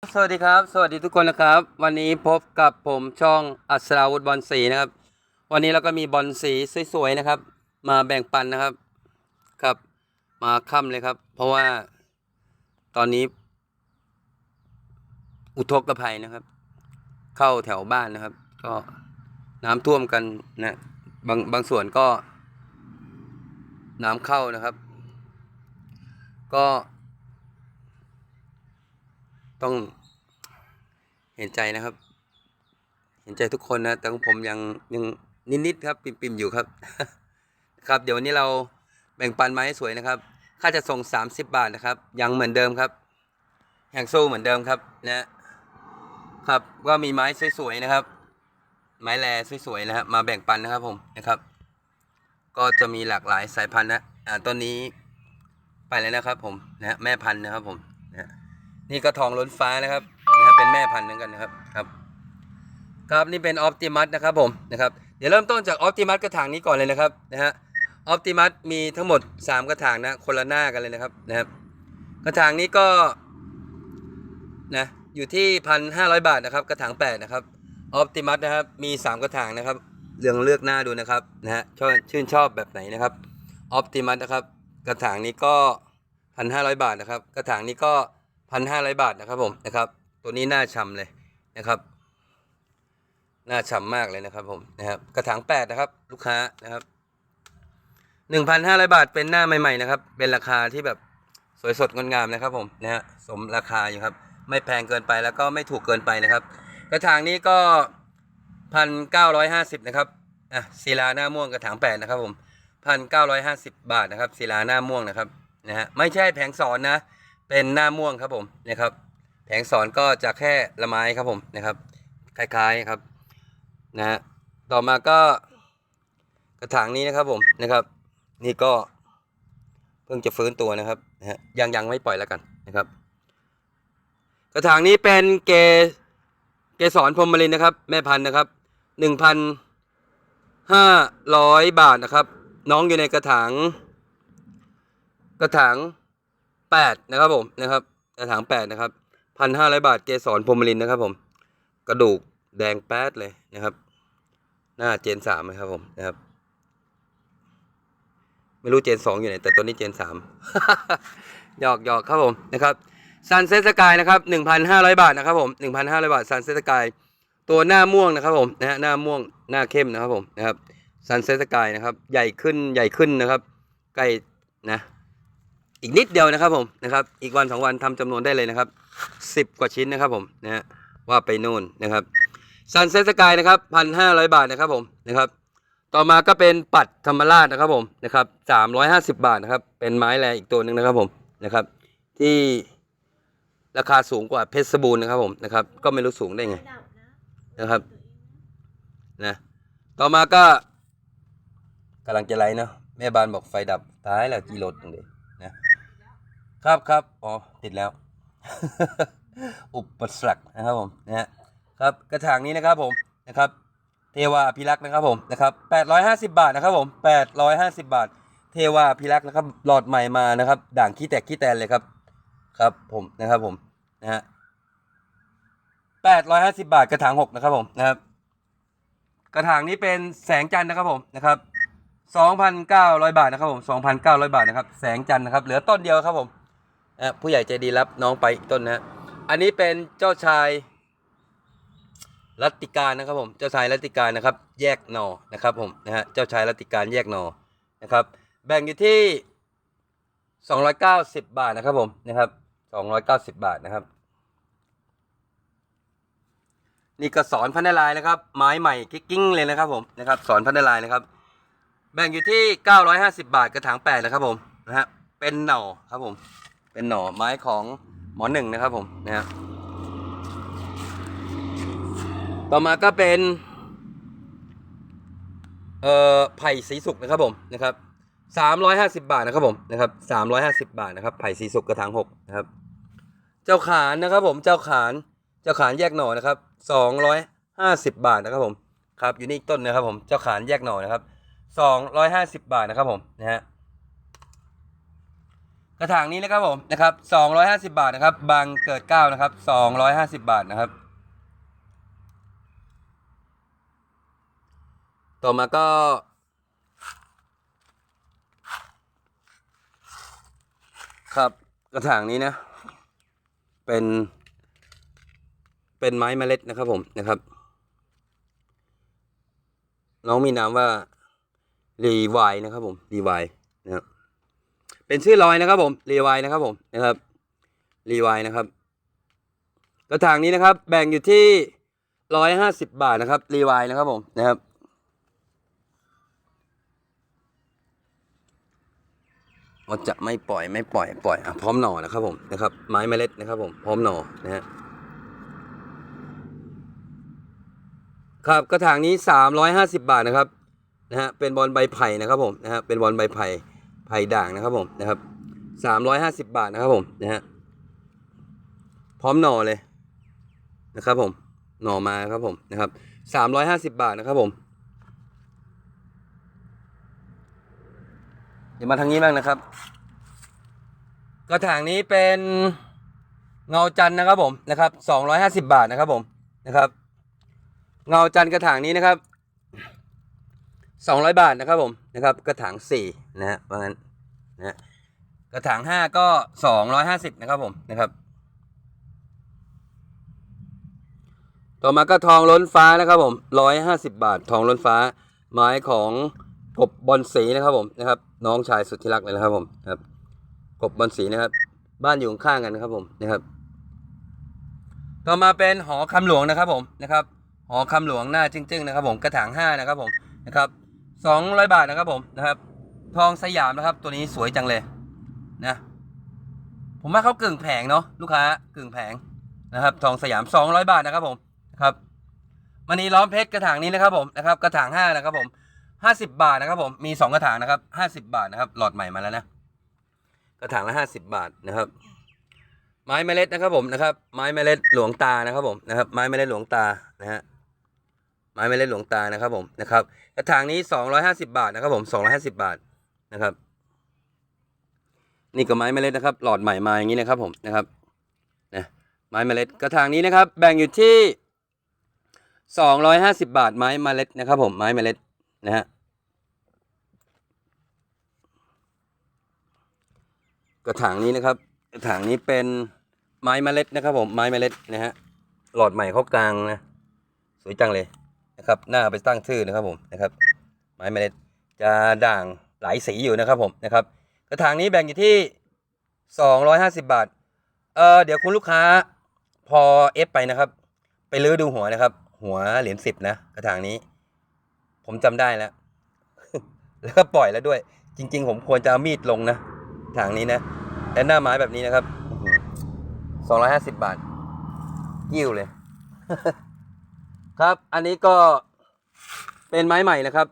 สวัสดีครับ สวัสดีทุกคนนะครับ วันนี้พบกับผมช่องอัศราวุธบอลสีนะครับ วันนี้เราก็มีบอลสีสวยๆนะครับ มาแบ่งปันนะครับครับ มาค่ำเลยครับ เพราะว่าตอนนี้ อุทกภัยนะครับ เข้าแถวบ้านนะครับ ก็น้ำท่วมกันนะบางบางส่วนก็ น้ำเข้านะครับ ก็ ต้องเห็นใจนะครับ เห็นใจทุกคนนะ แต่ของผมยังยังนิดๆครับ ปิ่มๆอยู่ครับ ครับ เดี๋ยววันนี้เราแบ่งปันมาให้สวยนะครับ ค่าจะส่ง 30 บาทนะครับ ยังเหมือนเดิมครับแห่งสู้เหมือนเดิมครับนะครับก็มีไม้สวยๆนะครับ ไม้แลสวยๆนะครับมาแบ่งปันนะครับผมนะครับ ก็จะมีหลากหลายสายพันธุ์นะอ่าต้นนี้ไปเลยนะครับผมนะแม่พันธุ์นะครับผม นี่ก็ทองล้นฟ้านะครับนะเป็นแม่พันธุ์เหมือนกันนะครับครับ ครับนี่เป็นออ t ติมัสนะครับผมนะครับเดี๋ยวเริ่มต้นจากออ t ติมัสกระถางนี้ก่อนเลยนะครับนะฮะออ t ติมัสมีทั้งหมด 3 กระถางนะคนละหน้ากันเลยนะครับนะครับ กระถางนี้ก็นะอยู่ที่พันห้าร้อยบาทนะครับ กระถางแปดนะครับออ t ติมัสนะครับมี 3 กระถางนะครับเลืองเลือกหน้าดูนะครับนะฮะชอบชื่นชอบแบบไหนนะครับออ t ติมัสนะครับ กระถางนี้ก็พันห้าร้อยบาทนะครับ กระถางนี้ก็ พันห้าร้อยบาทนะครับผมนะครับ ตัวนี้น่าชำเลยนะครับน่าฉ่ำมากเลยนะครับผมนะครับกระถางแปดนะครับลูกค้านะครับหนึ่งพันห้าร้อยบาทเป็นหน้าใหม่ๆนะครับ เป็นราคาที่แบบสวยสดงดงามนะครับผมนะฮะสมราคาอยู่ครับ ไม่แพงเกินไปแล้วก็ไม่ถูกเกินไปนะครับ กระถางนี้ก็พันเก้าร้อยห้าสิบนะครับอะศิลาหน้าม่วงกระถางแปดนะครับผมพันเก้าร้อยห้าสิบบาทนะครับศิลาหน้าม่วงนะครับนะฮะไม่ใช่แผงสอนนะ เป็นหน้าม่วงครับผมนะครับ แผงสอนก็จะแค่ละไม้ครับผมนะครับ คล้ายๆครับนะฮะต่อมาก็กระถางนี้นะครับผมนะครับ นี่ก็เพิ่งจะฟื้นตัวนะครับนะฮะยังยังไม่ปล่อยแล้วกันนะครับ กระถางนี้เป็นเกเกสรพรหมลินนะครับ แม่พันธุ์นะครับหนึ่งพันห้าร้อยบาทนะครับ น้องอยู่ในกระถาง กระถาง แปดนะครับผมนะครับกระถางแปดนะครับพันห้าร้อยบาทเกสรพรมลินนะครับ ผม กระดูกแดงแป๊ดเลยนะครับ หน้าเจนสามนะครับผมนะครับ ไม่รู้เจนสองอยู่ไหนแต่ตัวนี้เจนสามหยอกหยอกครับผมนะครับซันเซสกายนะครับหนึ่งพันห้าร้อยบาทนะครับผมหนึ่งพันห้าร้อยบาทซันเซสกายตัวหน้าม่วงนะครับผมนะฮะหน้าม่วงหน้าเข้มนะครับผมนะครับซันเซสกายนะครับ ใหญ่ขึ้นใหญ่ขึ้นนะครับ ใกล้นะ อีกนิดเดียวนะครับผมนะครับ อีกวันสองวันทำจำนวนได้เลยนะครับสิบกว่าชิ้นนะครับผมนะฮะว่าไปนู่นนะครับซันเซ็ตสกายนะครับพันห้าร้อยบาทนะครับผมนะครับต่อมาก็เป็นปัดธรรมราชนะครับผมนะครับสามร้อยห้าสิบาทนะครับเป็นไม้แรอีกตัวหนึ่งนะครับผมนะครับ ที่ราคาสูงกว่าเพชรบูรณ์นะครับผมนะครับ ก็ไม่รู้สูงได้ไงนะครับนะต่อมาก็กำลังจะไล่เนาะแม่บ้านบอกไฟดับท้ายแล้วกี่รถตรงนี้นะ ครับครับอ๋อติดแล้ว อุปสรรคนะครับผมนะฮะครับกระถางนี้นะครับผมนะครับเทวาพิรักษ์นะครับผมนะครับ850 บาทนะครับผม850 บาท เทวาพิรักษ์นะครับหลอดใหม่มานะครับ ด่างขี้แตกขี้แตนเลยครับครับผมนะครับผมนะฮะ850 บาทกระถาง6นะครับผมนะครับกระถางนี้เป็นแสงจันทร์นะครับผมนะครับ2,900 บาทนะครับผม2,900 บาทนะครับแสงจันทร์นะครับเหลือต้นเดียวครับผม นะผู้ใหญ่ใจดีรับน้องไปอีกต้นนะอันนี้เป็นเจ้าชายรัติการนะครับผม เจ้าชายรัติการนะครับ แยกหนอนะครับผมนะฮะ เจ้าชายรัติการแยกหนอนะครับ แบ่งอยู่ที่ 290 บาทนะครับผมนะครับ290 บาทนะครับ นี่ก็สอนพันธลายนะครับ ไม้ใหม่กิ๊งเลยนะครับผมนะครับสอนพันธลายนะครับ แบ่งอยู่ที่ 950 บาทกระถาง8นะครับผมนะฮะเป็นหน่อครับผม เป็นหน่อไม้ของหมอหนึ่งนะครับผมนะฮะต่อมาก็เป็นเอ่อไผ่สีสุกนะครับผมนะครับสามร้อยห้าสิบาทนะครับผมนะครับสามร้อยห้าสิบาทนะครับไผ่สีสุกกระถางหกนะครับ เจ้าขานนะครับผมเจ้าขานเจ้าขานแยกหน่อนะครับสองร้อยห้าสิบาทนะครับผมครับอยู่นี่อีกต้นนะครับผมเจ้าขานแยกหน่อนะครับสองร้อยห้าสิบาทนะครับผมนะฮะ กระถางนี้นะครับผมนะครับสองร้อยห้าสิบาทนะครับ บางเกิดเก้านะครับสองร้อยห้าสิบาทนะครับ ต่อมาก็ ครับกระถางนี้นะ เป็น เป็นไม้เมล็ดนะครับผมนะครับน้องมีนามว่ารีวายนะครับผมรีวายนะครับ เป็นชื่อลอยนะครับผมรีวายนะครับผมนะครับรีวายนะครับกระถางนี้นะครับ แบ่งอยู่ที่ร้อยห้าสิบบาทนะครับรีวายนะครับผมนะครับเราจะไม่ปล่อยไม่ปล่อยปล่อยอะพร้อมหน่อนะครับผมนะครับ ไม้เมล็ดนะครับผมพร้อมหน่อนะฮะครับกระถางนี้สามร้อยห้าสิบาทนะครับนะฮะเป็นบอลใบไผ่นะครับผมนะฮะเป็นบอลใบไผ่ ไผ่ด่างนะครับผมนะครับสามร้อยห้าสิบบาทนะครับผมนะฮะพร้อมหน่อเลยนะครับผมหน่อมาครับผมนะครับสามร้อยห้าสิบบาทนะครับผมเดี๋ยวมาทางนี้บ้างนะครับ กระถางนี้เป็นเงาจันนะครับผมนะครับสองร้อยห้าสิบาทนะครับผมนะครับ เงาจันกระถางนี้นะครับ สองร้อยบาทนะครับผมนะครับกระถางสี่นะฮะว่างั้นนะฮะกระถางห้าก็สองร้อยห้าสิบนะครับผมนะครับ ต่อมาก็ทองล้นฟ้านะครับผมร้อยห้าสิบาท ทองล้นฟ้า ไม้ของกบบอลสีนะครับผมนะครับน้องชายสุดที่รักเลยนะครับผมครับกบบอลสีนะครับ บ้านอยู่ข้างกันนะครับผมนะครับ ต่อมาเป็นหอคำหลวงนะครับผมนะครับ หอคำหลวงหน้าจึ้งๆนะครับผมกระถางห้านะครับผมนะครับ สองร้อยบาทนะครับผมนะครับ ทองสยามนะครับ ตัวนี้สวยจังเลยนะ ผมว่าเขากึ่งแผงเนาะลูกค้ากึ่งแผงนะครับ ทองสยามสองร้อยบาทนะครับผมนะครับมณีล้อมเพชรกระถางนี้นะครับผมนะครับ กระถางห้านะครับผมห้าสิบบาทนะครับผมมีสองกระถางนะครับห้าสิบบาทนะครับหลอดใหม่มาแล้วนะกระถางละห้าสิบบาทนะครับ ไม้เมล็ดนะครับผมนะครับ ไม้เมล็ดหลวงตานะครับผมนะครับ ไม้เมล็ดหลวงตานะฮะ ไม้เมล็ดหลวงตานะครับผมนะครับกระถางนี้สองร้อยห้าสิบาทนะครับผมสองร้อยห้าสิบาทนะครับ นี่ก็ไม้เมล็ดนะครับ หลอดใหม่มาอย่างนี้นะครับผมนะครับนะไม้เมล็ดกระถางนี้นะครับ แบ่งอยู่ที่สองร้อยห้าสิบาทไม้เมล็ดนะครับ ผมไม้เมล็ดนะฮะกระถางนี้นะครับ กระถางนี้เป็นไม้เมล็ดนะครับ ผมไม้เมล็ดนะฮะหลอดใหม่เขากลางนะสวยจังเลย นะครับหน้าไปตั้งชื่อนะครับผมนะครับไม้เมล็ดจะด่างหลายสีอยู่นะครับผมนะครับกระถางนี้แบ่งอยู่ที่สองร้อยห้าสิบาทเออเดี๋ยวคุณลูกค้าพอเอฟไปนะครับ ไปลื้อดูหัวนะครับ หัวเหรียญสิบนะกระถางนี้ ผมจำได้แล้ว แล้วก็ปล่อยแล้วด้วย จริง ๆ ผมควรจะเอามีดลงนะถางนี้นะและหน้าไม้แบบนี้นะครับสองร้อยห้าสิบบาทยิ้วเลย ครับ อันนี้ก็เป็นไม้ใหม่นะครับ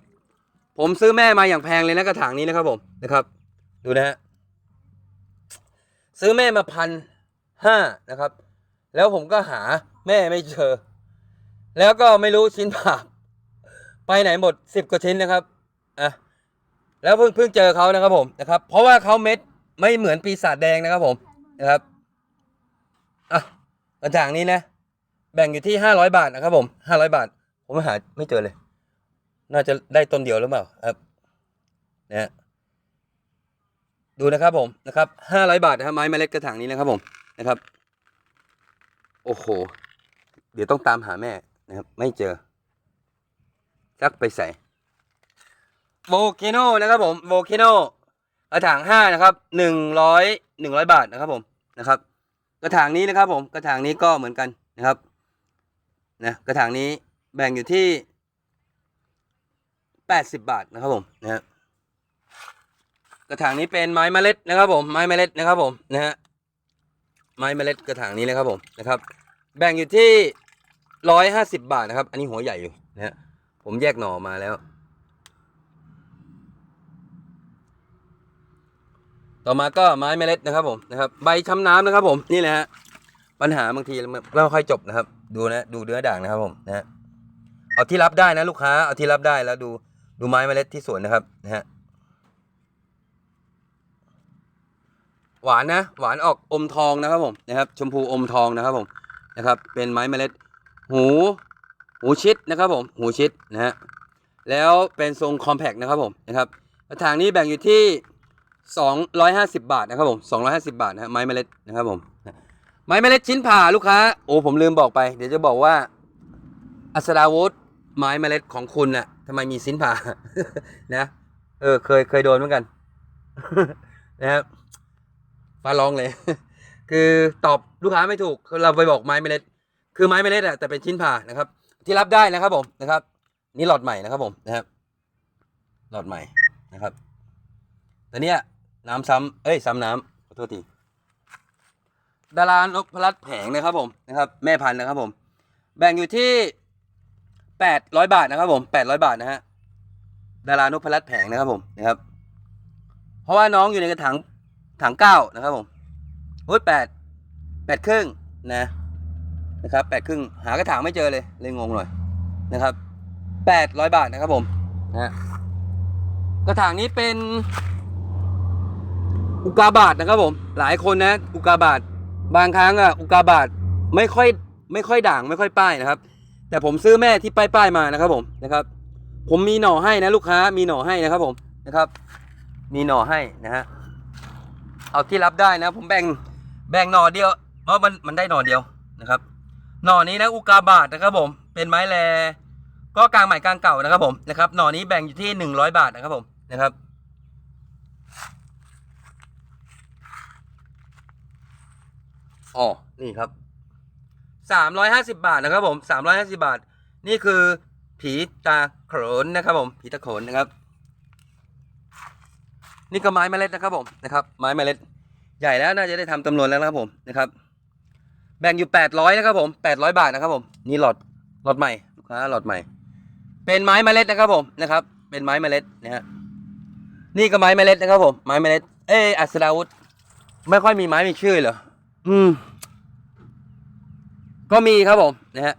ผมซื้อแม่มาอย่างแพงเลยนะกระถางนี้นะครับผมนะครับ ดูนะฮะซื้อแม่มาพันห้านะครับ แล้วผมก็หาแม่ไม่เจอ แล้วก็ไม่รู้ชิ้นผ่าไปไหนหมดสิบกว่าชิ้นนะครับอะแล้วเพิ่งเพิ่งเจอเขานะครับผมนะครับ เพราะว่าเขาเม็ดไม่เหมือนปีศาจแดงนะครับผมนะครับอะกระถางนี้นะ แบ่งอยู่ที่ห้าร้อยบาทนะครับผมห้าร้อยบาท ผมหาไม่เจอเลย น่าจะได้ต้นเดียวหรือเปล่าครับนะดูนะครับผมนะครับห้าร้อยบาทนะครับไม้เมล็ดกระถางนี้นะครับผมนะครับ โอ้โห เดี๋ยวต้องตามหาแม่นะครับ ไม่เจอซักไปใส่โวคโนนะครับผมโวคโนกระถางห้านะครับหนึ่งร้อยหนึ่งร้อยบาทนะครับผมนะครับ กระถางนี้นะครับผมกระถางนี้ก็เหมือนกันนะครับ นะกระถางนี้แบ่งอยู่ที่แปดสิบบาทนะครับผมนะฮะกระถางนี้เป็นไม้เมล็ดนะครับผมไม้เมล็ดนะครับผมนะฮะไม้เมล็ดกระถางนี้นะครับผมนะครับ แบ่งอยู่ที่ร้อยห้าสิบบาทนะครับ อันนี้หัวใหญ่อยู่นะฮะผมแยกหน่อมาแล้ว ต่อมาก็ไม้เมล็ดนะครับผมนะครับ ใบช้ำน้ำนะครับผมนี่แหละฮะปัญหาบางทีมันไม่ค่อยจบนะครับ ดูนะดูเนื้อด่างนะครับผมนะฮะเอาที่รับได้นะลูกค้าเอาที่รับได้แล้วดูดูไม้เมล็ดที่สวนนะครับนะฮะหวานนะหวานออกอมทองนะครับผมนะครับ ชมพูอมทองนะครับผมนะครับ เป็นไม้เมล็ด หูหูชิดนะครับผมหูชิดนะฮะแล้วเป็นทรงคอมแพกนะครับผมนะครับกระถางนี้แบ่งอยู่ที่ 250 บาทนะครับผม250 บาทนะฮะไม้เมล็ดนะครับผม ไม้เมล็ดชิ้นผ่าลูกค้า โอ้ผมลืมบอกไป เดี๋ยวจะบอกว่า อัสดาวุธไม้เมล็ดของคุณน่ะทำไมมีชิ้นผ่า นะ เออ เคยเคยโดนเหมือนกัน นะครับฟ้าร้องเลย คือตอบลูกค้าไม่ถูกเราไปบอกไม้เมล็ด คือไม้เมล็ดอะแต่เป็นชิ้นผ่านะครับ ที่รับได้นะครับผมนะครับ นี่หลอดใหม่นะครับผมนะครับ หลอดใหม่นะครับแต่เนี้ยน้ำซ้ำเอ้ยซ้ำน้ำขอโทษที ดารานพรัตน์แผงนะครับผมนะครับ แม่พันธุ์นะครับผม แบ่งอยู่ที่แปดร้อยบาทนะครับผมแปดร้อยบาทนะฮะดารานพรัตน์แผงนะครับผมนะครับ เพราะว่าน้องอยู่ในกระถางถังเก้านะครับผมโอ้ยแปดแปดครึ่งนะนะครับแปดครึ่งหากระถางไม่เจอเลยเลยงงหน่อยนะครับแปดร้อยบาทนะครับผมนะฮะกระถางนี้เป็นอุกาบาตนะครับผม หลายคนนะ อุกาบาต บางครั้งอะอุกาบาตไม่ค่อยไม่ค่อยด่างไม่ค่อยป้ายนะครับ แต่ผมซื้อแม่ที่ป้ายป้ายมานะครับผมนะครับ ผมมีหน่อให้นะลูกค้ามีหน่อให้นะครับผมนะครับ มีหน่อให้นะฮะเอาที่รับได้นะ ผมแบ่งแบ่งหน่อเดียวเพราะมันมันได้หน่อเดียวนะครับ หน่อนี้นะอุกาบาตนะครับผม เป็นไม้แลก็กลางใหม่กลางเก่านะครับผมนะครับหน่อนี้แบ่งอยู่ที่หนึ่งร้อยบาทนะครับผมนะครับ อ๋อ นี่ครับสามร้อยห้าสิบาทนะครับผมสามร้อยห้าสิบาท นี่คือผีตาโขนนะครับผม ผีตาโขนนะครับ นี่ก็ไม้เมล็ดนะครับผมนะครับ ไม้เมล็ด ใหญ่แล้วน่าจะได้ทำจำนวนแล้วนะครับผมนะครับ แบ่งอยู่แปดร้อยนะครับผมแปดร้อยบาทนะครับผม นี่หลอดหลอดใหม่ลูกค้าหลอดใหม่ เป็นไม้เมล็ดนะครับผมนะครับ เป็นไม้เมล็ดนะฮะนี่ก็ไม้เมล็ดนะครับผมไม้เมล็ดเอออัศดาวุธไม่ค่อยมีไม้มีชื่อเหรอ อืม ก็มีครับผมนะฮะ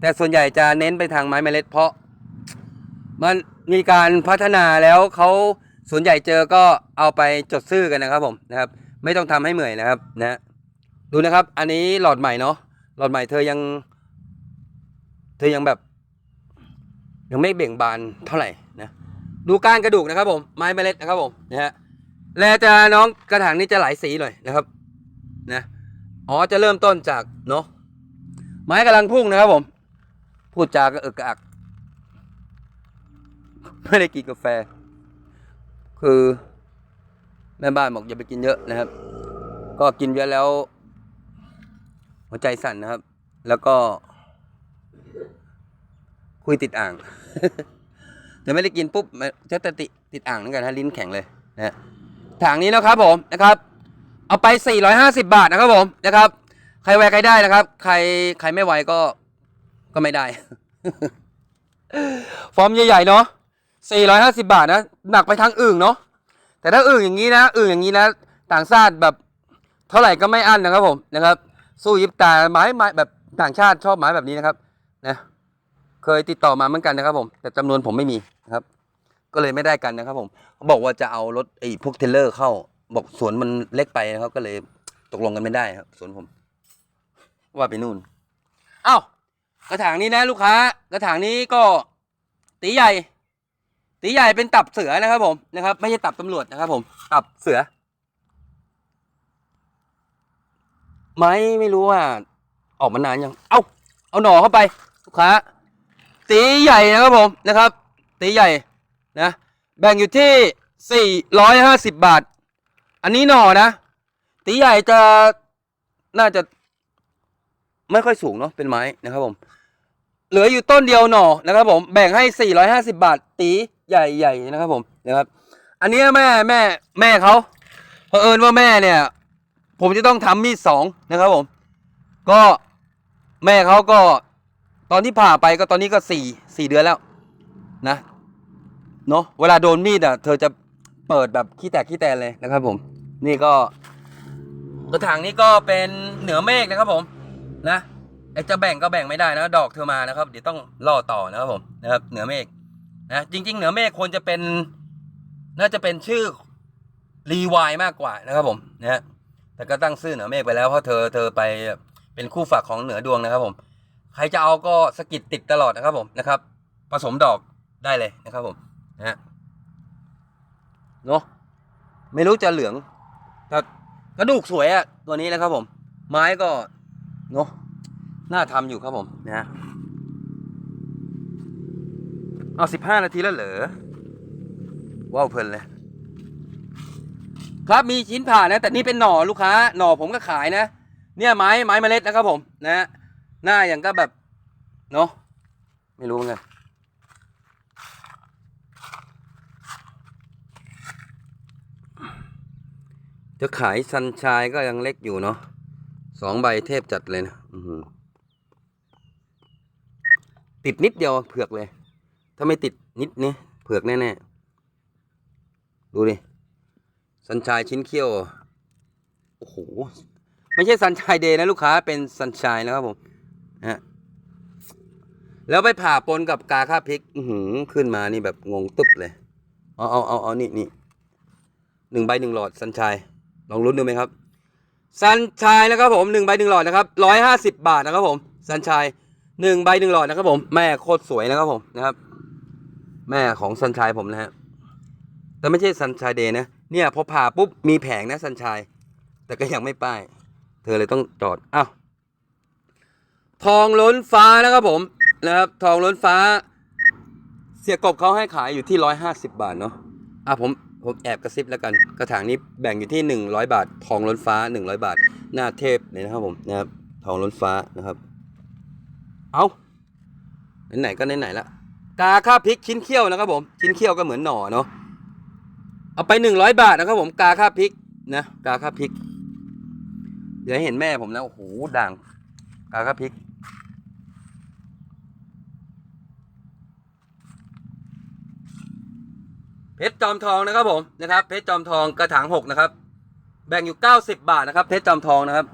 แต่ส่วนใหญ่จะเน้นไปทางไม้เมล็ด เพราะ มันมีการพัฒนาแล้วเขาส่วนใหญ่เจอก็เอาไปจดซื่อกันนะครับ ผมนะครับ ไม่ต้องทำให้เหนื่อยนะครับนะดูนะครับ อันนี้หลอดใหม่เนาะหลอดใหม่เธอยัง เธอยังแบบ ยังไม่เบ่งบานเท่าไหร่นะดูก้านกระดูกนะครับ ผมไม้เมล็ดนะครับผมนะฮะและจะน้องกระถางนี้จะหลายสีหน่อยนะครับ นะอ๋อจะเริ่มต้นจากเนาะไม้กำลังพุ่งนะครับผม พูดจากระเอิกกระอัก ไม่ได้กินกาแฟ คือแม่บ้านบอกอย่าไปกินเยอะนะครับ ก็กินเยอะแล้ว หัวใจสั่นนะครับ แล้วก็ คุยติดอ่างแต่ไม่ได้กินปุ๊บจะติดติดอ่างเหมือนกันฮะลิ้นแข็งเลยนะฮะถังนี้นะครับผมนะครับ เอาไป 450 บาทนะครับผมนะครับ ใครไวใครได้นะครับ ใครใครไม่ไวก็ก็ไม่ได้ ฟอร์มใหญ่ๆเนาะ450 บาทนะหนักไปทางอื่นเนาะแต่ถ้าอื่นอย่างนี้นะอื่นอย่างนี้นะ ต่างชาติแบบเท่าไหร่ก็ไม่อั้นนะครับผมนะครับ สู้ยิบตาไม้ไม้แบบต่างชาติชอบไม้แบบนี้นะครับนะเคยติดต่อมาเหมือนกันนะครับผม แต่จำนวนผมไม่มีนะครับ ก็เลยไม่ได้กันนะครับผมเขาบอกว่าจะเอารถไอ้พวกเทเลอร์เข้า บอกสวนมันเล็กไปนะครับก็เลยตกลงกันไม่ได้ครับสวนผม ว่าไปนู่น เอ้ากระถางนี้นะลูกค้า กระถางนี้ก็ตีใหญ่ ตีใหญ่เป็นตับเสือนะครับ ผมนะครับ ไม่ใช่ตับตำรวจนะครับ ผม ตับเสือ ไม้ไม่รู้ว่า ออกมานานยัง เอาเอาหน่อเข้าไป ลูกค้า ตีใหญ่นะครับผมนะครับ ตีใหญ่นะแบ่งอยู่ที่สี่ร้อยห้าสิบบาท อันนี้หน่อนะ ตีใหญ่จะน่าจะ ไม่ค่อยสูงเนาะเป็นไม้นะครับผม เหลืออยู่ต้นเดียวหน่อนะครับผม แบ่งให้ 450 บาท ตีใหญ่ๆนะครับผมนะครับ อันนี้แม่แม่แม่เขาเผอิญว่าแม่เนี่ย ผมจะต้องทำมีดสองนะครับผม ก็แม่เขาก็ตอนที่ผ่าไปก็ตอนนี้ก็สี่สี่เดือนแล้วนะเนาะเวลาโดนมีดอะ เธอจะ เปิดแบบขี้แตกขี้แตนเลยนะครับผม นี่ก็กระถางนี้ก็เป็นเหนือเมฆนะครับผมนะไอจะแบ่งก็แบ่งไม่ได้นะ ดอกเธอมานะครับ เดี๋ยวต้องล่อต่อนะครับผมนะครับ เหนือเมฆนะจริง ๆ เหนือเมฆควรจะเป็น น่าจะเป็นชื่อรีวายมากกว่านะครับผมนะฮะแต่ก็ตั้งซื่อเหนือเมฆไปแล้วเพราะเธอเธอไปเป็นคู่ฝากของเหนือดวงนะครับผม ใครจะเอาก็สกิดติดตลอดนะครับผมนะครับ ผสมดอกได้เลยนะครับผมนะฮะ เนาะไม่รู้จะเหลืองแต่กระดูกสวยอะตัวนี้นะครับผม ไม้ก็เนาะน่าทำอยู่ครับผมนะเอาสิบห้านาทีแล้วเหรอว้าวเพลินเลย ครับมีชิ้นผ่านะ แต่นี่เป็นหน่อลูกค้า หน่อผมก็ขายนะ เนี่ยไม้ไม้เมล็ดนะครับผม นะ หน้าอย่างก็แบบ เนาะไม่รู้ไง จะขายซันชายก็ยังเล็กอยู่เนาะสองใบเทพจัดเลยนะติดนิดเดียวเผือกเลย ถ้าไม่ติดนิดนี้เผือกแน่ๆ ดูดิ สันชายชิ้นเขี้ยว โอ้โห ไม่ใช่สันชายเดย์นะลูกค้า เป็นสันชายนะครับผมนะฮะแล้วไปผ่าปนกับกาค่าพริก อือหือขึ้นมานี่แบบงงตึ๊บเลย เอาเอาเอาเอานี่นี่หนึ่งใบหนึ่งหลอดสันชาย ลองลุ้นดูไหมครับสันชายนะครับผมหนึ่งใบหนึ่งหลอดนะครับร้อยห้าสิบบาทนะครับผมสันชายหนึ่งใบหนึ่งหลอดนะครับผมแม่โคตรสวยนะครับผมนะครับ แม่ของสันชายผมนะฮะแต่ไม่ใช่สันชายเดย์นะเนี่ยพอผ่าปุ๊บมีแผงนะสันชาย แต่ก็ยังไม่ป้าย เธอเลยต้องจอดอ้าวทองล้นฟ้านะครับผมนะครับทองล้นฟ้า เสียกบเขาให้ขายอยู่ที่ร้อยห้าสิบบาทเนาะอะผม ผมแอบกระซิบแล้วกัน กระถางนี้แบ่งอยู่ที่หนึ่งร้อยบาท ทองล้นฟ้าหนึ่งร้อยบาท หน้าเทพเลยนะครับผมนะครับ ทองล้นฟ้านะครับ เอาไหนๆก็ไหนๆละกาค่าพริกชิ้นเขี้ยวนะครับผม ชิ้นเขี้ยวก็เหมือนหน่อเนาะ เอาไปหนึ่งร้อยบาทนะครับผมกาค่าพริกนะกาค่าพริก เดี๋ยวให้เห็นแม่ผมนะโอ้โหด่างกาค่าพริก เพชรจอมทองนะครับผมนะครับ เพชรจอมทองกระถางหกนะครับ แบ่งอยู่เก้าสิบบาทนะครับ เพชรจอมทองนะครับ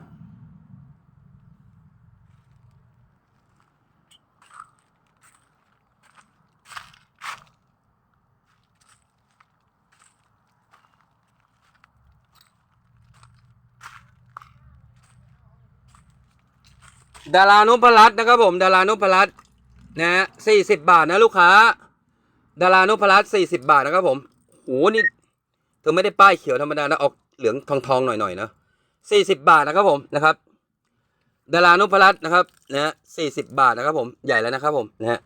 ดารานุพรัตน์นะครับผม ดารานุพรัตน์นะฮะสี่สิบบาทนะลูกค้า ดารานุพรัตน์สี่สิบบาทนะครับผมโหนี่เธอไม่ได้ป้ายเขียวธรรมดานะออกเหลืองทองทองหน่อยๆนะสี่สิบบาทนะครับผมนะครับดารานุพรัตน์นะครับนะฮะสี่สิบบาทนะครับผมใหญ่แล้วนะครับผมนะฮะ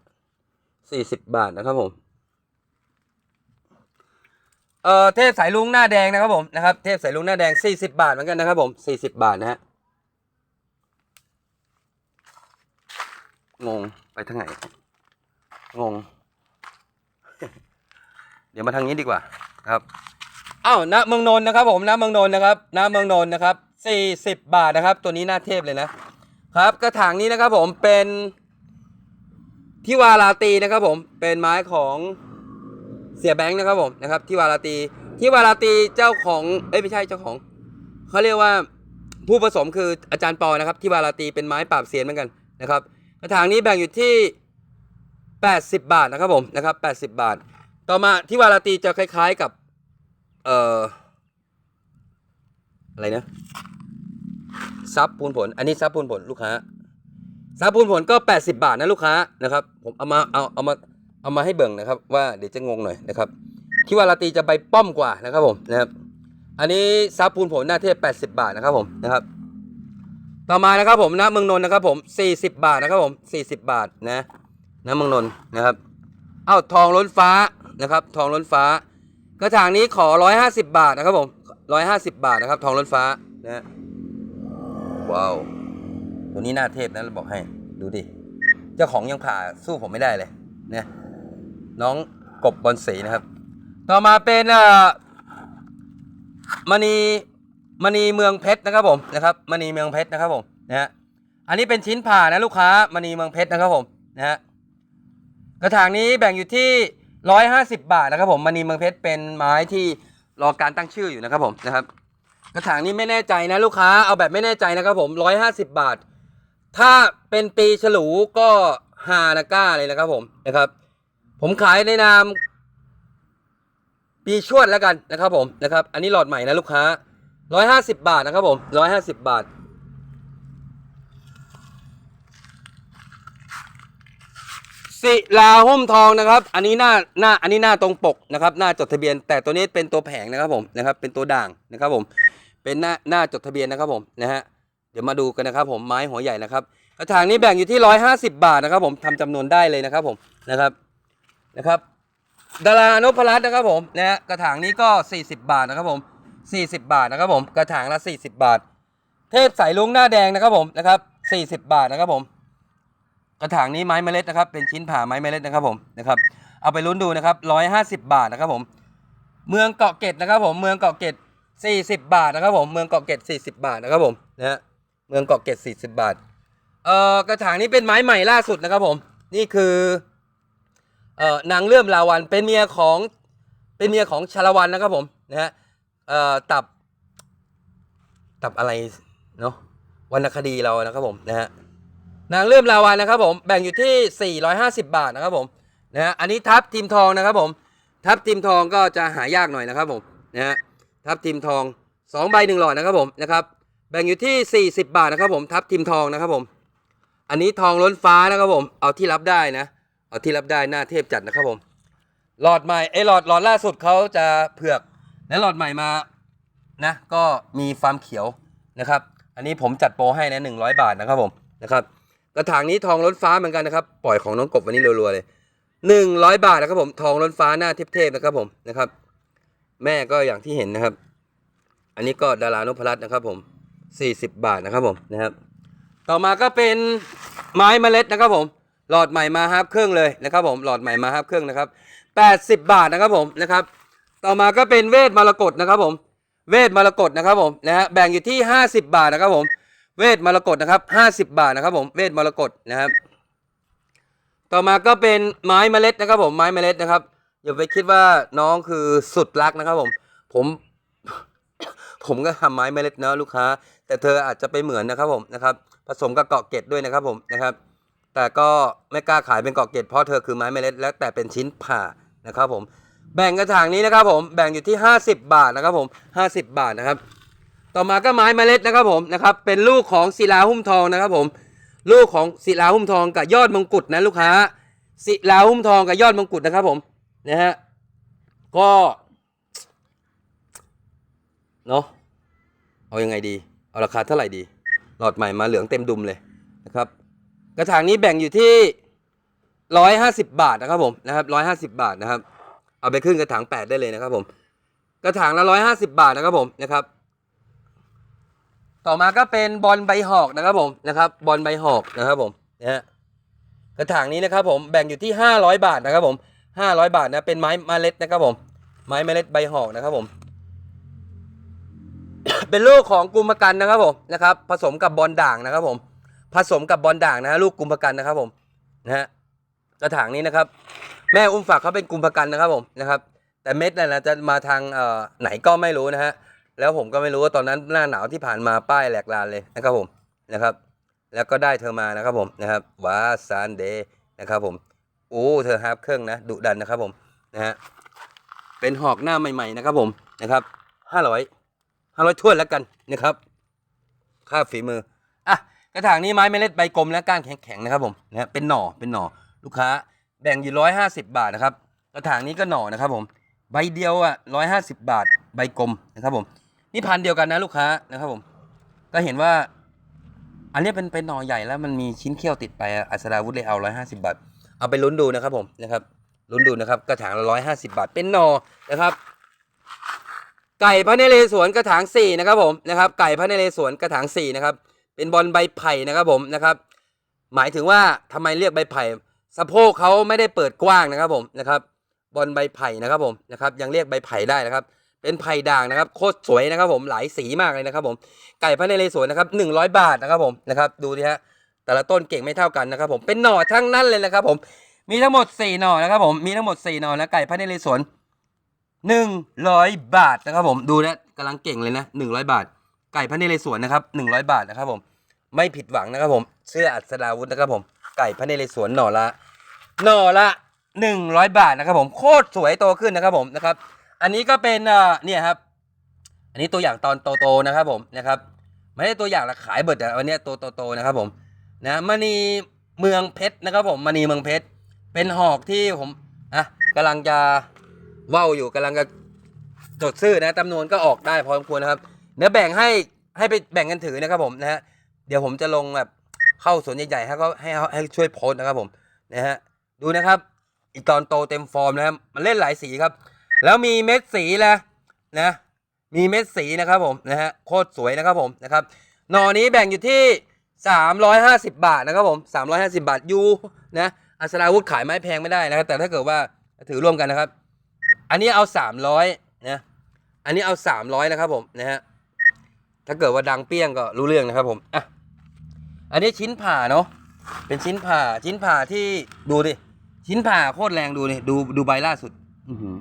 สี่สิบบาทนะครับผมเอ่อเทพสายลุงหน้าแดงนะครับผมนะครับเทพสายลุงหน้าแดงสี่สิบบาทเหมือนกันนะครับผมสี่สิบบาทนะฮะงงไปทางไหนงง ดี๋ยวมาทางนี้ดีกว่าครับอ้าวณเมืองนนท์นะครับ ผมณเมืองนนท์นะครับณเมืองนนท์นะครับสี่สิบบาทนะครับ ตัวนี้น้าเทพเลยนะครับ กระถางนี้นะครับผมเป็นทิวาราตีนะครับ ผมเป็นไม้ของเสียแบงค์นะครับผมนะครับทิวาราตีทิวาราตีเจ้าของเอ้ยไม่ใช่เจ้าของเขาเรียกว่าผู้ผสมคืออาจารย์ปอนะครับทิวาราตีเป็นไม้ปราบเสียนเหมือนกันนะครับ กระถางนี้แบ่งอยู่ที่ 80 บาทนะครับผมนะครับ80 บาท ต่อมาที่วาราตีจะคล้ายๆกับ เอ่อ อะไรนะซับปูนผล อันนี้ซับปูนผลลูกค้าซับปูนผลก็ 80 บาทนะลูกค้านะครับ ผมเอามาเอาเอามาเอามาให้เบิ่งนะครับ ว่าเดี๋ยวจะงงหน่อยนะครับที่วาราตีจะใบป้อมกว่านะครับผมนะครับอันนี้ซับปูนผลหน้าเทพ 80 บาทนะครับผมนะครับ ต่อมานะครับผมนะเมืองนนท์นะครับผม 40 บาทนะครับผม 40 บาทนะนะเมืองนนท์นะครับ เอ้าทองล้นฟ้า นะครับ ทองล้นฟ้า กระถางนี้ขอ 150 บาทนะครับผม150 บาทนะครับ ทองล้นฟ้านะว้าวตัวนี้น้าเทพนะเราบอกให้ดูดิเจ้าของยังผ่าสู้ผมไม่ได้เลยเนี่ยน้องกบบอลสีนะครับ ต่อมาเป็นเอ่อมณีมณีเมืองเพชรนะครับผมนะครับมณีเมืองเพชรนะครับผมนะฮะอันนี้เป็นชิ้นผ่านะลูกค้ามณีเมืองเพชรนะครับผมนะฮะกระถางนี้แบ่งอยู่ที่ ร้อยห้าสิบบาทนะครับผมมณีเมืองเพชรเป็นไม้ที่รอการตั้งชื่ออยู่นะครับผมนะครับ กระถางนี้ไม่แน่ใจนะลูกค้าเอาแบบไม่แน่ใจนะครับผมร้อยห้าสิบบาท ถ้าเป็นปีฉลูก็ฮานาก้าเลยนะครับผมนะครับ ผมขายในนามปีชวดแล้วกันนะครับผมนะครับ อันนี้หลอดใหม่นะลูกค้าร้อยห้าสิบบาทนะครับผมร้อยห้าสิบบาท ศิลาหุ้มทองนะครับ อันนี้หน้าหน้าอันนี้หน้าตรงปกนะครับ หน้าจดทะเบียน แต่ตัวนี้เป็นตัวแผงนะครับผมนะครับ เป็นตัวด่างนะครับผม เป็นหน้าหน้าจดทะเบียนนะครับผมนะฮะ เดี๋ยวมาดูกันนะครับ ผมไม้หัวใหญ่นะครับกระถางนี้แบ่งอยู่ที่ร้อยห้าสิบาทนะครับ ผมทำจำนวนได้เลยนะครับผมนะครับนะครับดารานพรัตน์นะครับผมนะฮะกระถางนี้ก็ 40 บาทนะครับผม 40 บาทนะครับผม กระถางละ 40 บาท เทพสายลุงหน้าแดงนะครับผมนะครับ 40 บาทนะครับผม กระถางนี้ไม้เมล็ดนะครับ เป็นชิ้นผ่าไม้เมล็ดนะครับผมนะครับเอาไปลุ้นดูนะครับ150บาทนะครับผม เมืองเกาะเกร็ดนะครับผมเมืองเกาะเกร็ด40บาทนะครับผมเมืองเกาะเกร็ด40บาทนะครับผมนะฮะเมืองเกาะเกร็ด40บาทเอ่อกระถางนี้เป็นไม้ใหม่ล่าสุดนะครับผมนี่คือเอ่อนางเลื่อมลาวันเป็นเมียของเป็นเมียของชาละวันนะครับผมนะฮะเอ่อตับตับอะไรเนาะวรรณคดีเรานะครับผมนะฮะ นางเลื่อมลาวันะครับผมแบ่งอยู่ที่ 450 บาทนะครับผมนะฮะอันนี้ทับทีมทองนะครับผมทับทีมทองก็จะหายากหน่อยนะครับผมนะฮะทับทีมทอง2ใบ1หลอดนะครับผมนะครับแบ่งอยู่ที่ 40 บาทนะครับผมทับทีมทองนะครับผม อันนี้ทองล้นฟ้านะครับผมเอาที่รับได้นะ เอาที่รับได้หน้าเทพจัดนะครับผมหลอดใหม่ไอ้หลอดหลอดล่าสุดเขาจะเผือกและหลอดใหม่มานะก็มีฟาร์มเขียวนะครับ อันนี้ผมจัดโปรให้นะ100 บาทนะครับผมนะครับ กระถางนี้ทองล้นฟ้าเหมือนกันนะครับ ปล่อยของน้องกบวันนี้รัวๆเลยหนึ่งร้อยบาทนะครับผมทองล้นฟ้าหน้าเทพๆนะครับผมนะครับ แม่ก็อย่างที่เห็นนะครับ อันนี้ก็ดารานพรัตน์นะครับผมสี่สิบบาทนะครับผมนะครับ ต่อมาก็เป็นไม้เมล็ดนะครับผมหลอดใหม่มาฮับเครื่องเลยนะครับผมหลอดใหม่มาฮับเครื่องนะครับแปดสิบบาทนะครับผมนะครับ ต่อมาก็เป็นเวทมรกตนะครับผม เวทมรกตนะครับผมนะฮะแบ่งอยู่ที่ห้าสิบบาทนะครับผม เวทมรกตนะครับห้าสิบบาทนะครับผมเวทมรกตนะครับ ต่อมาก็เป็นไม้เมล็ดนะครับผมไม้เมล็ดนะครับอย่าไปคิดว่าน้องคือสุดรักนะครับผมผมผมก็ทำไม้เมล็ดนะลูกค้า แต่เธออาจจะไปเหมือนนะครับผมนะครับ ผสมกับเกาะเกร็ดด้วยนะครับผมนะครับ แต่ก็ไม่กล้าขายเป็นเกาะเกร็ดเพราะเธอคือไม้เมล็ด แล้วแต่เป็นชิ้นผ่านะครับผมแบ่งกระถางนี้นะครับผมแบ่งอยู่ที่ 50 บาทนะครับผม 50 บาทนะครับ ต่อมาก็ไม้เมล็ดนะครับผมนะครับเป็นลูกของศิลาหุ้มทองนะครับผมลูกของศิลาหุ้มทองกับยอดมงกุฎนะลูกค้าศิลาหุ้มทองกับยอดมงกุฎนะครับผมนะฮะก็เนาะเอายังไงดี เอาราคาเท่าไหร่ดี หลอดใหม่มาเหลืองเต็มดุมเลยนะครับ กระถางนี้แบ่งอยู่ที่ร้อยห้าสิบบาทนะครับผมนะครับร้อยห้าสิบบาทนะครับ เอาไปขึ้นกระถางแปดได้เลยนะครับผม กระถางละร้อยห้าสิบบาทนะครับผมนะครับ ต่อมาก็เป็นบอลใบหอกนะครับผมนะครับบอลใบหอกนะครับผมนะฮะกระถางนี้นะครับผมแบ่งอยู่ที่ 500 บาทนะครับผม 500 บาทนะเป็นไม้เมล็ดนะครับผมไม้เมล็ดใบหอกนะครับผม เป็นลูกของกุมภกันนะครับผมนะครับ ผสมกับบอลด่างนะครับผม ผสมกับบอลด่างนะฮะลูกกุมภกันนะครับผมนะฮะกระถางนี้นะครับ แม่อุ้มฝากเขาเป็นกุมภกันนะครับผมนะครับ แต่เม็ดนั่นนะจะมาทางเอ่อไหนก็ไม่รู้นะฮะ แล้วผมก็ไม่รู้ว่าตอนนั้นหน้าหนาวที่ผ่านมาป้ายแหลกลานเลยนะครับผมนะครับ แล้วก็ได้เธอมานะครับผมนะครับวาซันเดย์นะครับผมโอ้เธอฮาร์ปเครื่องนะดุดันนะครับผมนะฮะเป็นหอกหน้าใหม่ ๆ นะครับผมนะครับห้าร้อยห้าร้อยถ้วนแล้วกันนะครับ ค่าฝีมืออะกระถางนี้ไม้เมล็ดใบกลมและก้านแข็งๆนะครับผมนะฮะเป็นหน่อเป็นหน่อลูกค้าแบ่งอยู่ร้อยห้าสิบบาทนะครับกระถางนี้ก็หน่อนะครับผมใบเดียวอะร้อยห้าสิบบาทใบกลมนะครับผม นี่พันเดียวกันนะลูกค้านะครับผม ก็เห็นว่า อันนี้เป็นเป็นหน่อใหญ่แล้วมันมีชิ้นเขี้ยวติดไปอัศดาวุธเลยเอาร้อยห้าสิบาท เอาไปลุ้นดูนะครับผมนะครับลุ้นดูนะครับกระถางละร้อยห้าสิบบาทเป็นหน่อนะครับ ไก่พระนเรศวรกระถางสี่นะครับผมนะครับไก่พระนเรศวรกระถางสี่นะครับเป็นบอลใบไผ่นะครับผมนะครับ หมายถึงว่าทำไมเรียกใบไผ่สะโพกเขาไม่ได้เปิดกว้างนะครับผมนะครับบอลใบไผ่นะครับผมนะครับยังเรียกใบไผ่ได้นะครับ เป็นไผ่ด่างนะครับโคตรสวยนะครับผมหลายสีมากเลยนะครับผมไก่พระนเรศวรนะครับหนึ่งร้อยบาทนะครับผมนะครับดูดิฮะแต่ละต้นเก่งไม่เท่ากันนะครับผมเป็นหน่อทั้งนั้นเลยนะครับผมมีทั้งหมดสี่หน่อนะครับผมมีทั้งหมดสี่หน่อนะไก่พระนเรศวรหนึ่งร้อยบาทนะครับผมดูนะกำลังเก่งเลยนะหนึ่งร้อยบาท ไก่พระนเรศวรนะครับหนึ่งร้อยบาทนะครับผมไม่ผิดหวังนะครับผมเสื้ออัศดาวุธนะครับผมไก่พระนเรศวรหน่อละหน่อละหนึ่งร้อยบาทนะครับผมโคตรสวยโตขึ้นนะครับผมนะครับ อันนี้ก็เป็นเอ่อเนี่ยครับ อันนี้ตัวอย่างตอนโตๆนะครับผมนะครับไม่ได้ตัวอย่างละขายเบิดแต่วันนี้ตัวโตๆนะครับผมนะมณีเมืองเพชรนะครับผมมณีเมืองเพชรเป็นหอกที่ผมอะกำลังจะว้าอยู่กำลังจะจดชื่อนะจำนวนก็ออกได้พอสมควรนะครับเดี๋ยวแบ่งให้ให้ไปแบ่งกันถือนะครับผมนะฮะเดี๋ยวผมจะลงแบบเข้าสวนใหญ่ๆให้เขาให้ให้ช่วยโพสต์นะครับผมนะฮะดูนะครับ อีกตอนโตเต็มฟอร์มนะครับมันเล่นหลายสีครับ แล้วมีเม็ดสีแล้วนะมีเม็ดสีนะครับผมนะฮะโคตรสวยนะครับผมนะครับหน่อนี้แบ่งอยู่ที่ 350 บาทนะครับผม350 บาทยูนะอัศราวุธขายไม้แพงไม่ได้นะครับ แต่ถ้าเกิดว่าถือร่วมกันนะครับ อันนี้เอา 300นะอันนี้เอา 300นะครับผมนะฮะถ้าเกิดว่าดังเปี้ยงก็รู้เรื่องนะครับผมอะอันนี้ชิ้นผ่าเนาะเป็นชิ้นผ่าชิ้นผ่าที่ดูดิชิ้นผ่าโคตรแรงดูนี่ดูดูใบล่าสุด อือ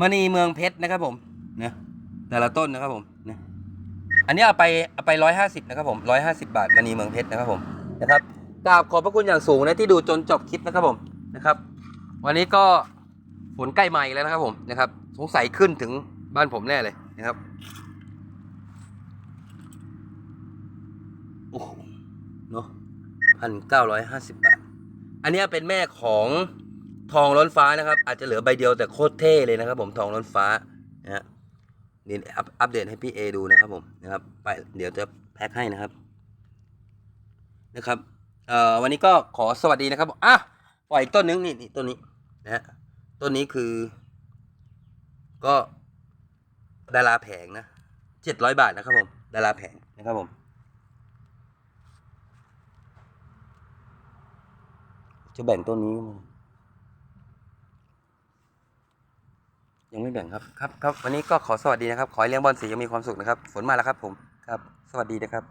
มณีเมืองเพชรนะครับผมนะแต่ละต้นนะครับผมนะอันนี้เอาไปเอาไปร้อยห้าสิบนะครับผมร้อยห้าสิบาทมณีเมืองเพชรนะครับผมนะครับกราบขอบพระคุณอย่างสูงนะที่ดูจนจบคลิปนะครับผมนะครับ วันนี้ก็ฝนใกล้มาอีกแล้วนะครับผมนะครับ สงสัยขึ้นถึงบ้านผมแน่เลยนะครับโอ้โหเนาะพันเก้าร้อยห้าสิบบาท อันนี้เป็นแม่ของ ทองล้นฟ้านะครับ อาจจะเหลือใบเดียวแต่โคตรเท่เลยนะครับ ผมทองล้นฟ้านะฮะนี่อัปเดตให้พี่เอดูนะครับผมนะครับไปเดี๋ยวจะแพ็คให้นะครับนะครับเอ่อวันนี้ก็ขอสวัสดีนะครับอะปล่อยต้นนึงนี่นี่ต้นนี้นะฮะต้นนี้คือ ก็ดาราแผงนะเจ็ดร้อยบาทนะครับผมดาราแผงนะครับผมจะแบ่งต้นนี้มั้ย ยังไม่แบ่งครับครับครับวันนี้ก็ขอสวัสดีนะครับ ขอให้เลี้ยงบอลสียังมีความสุขนะครับ ฝนมาแล้วครับผมครับ สวัสดีนะครับ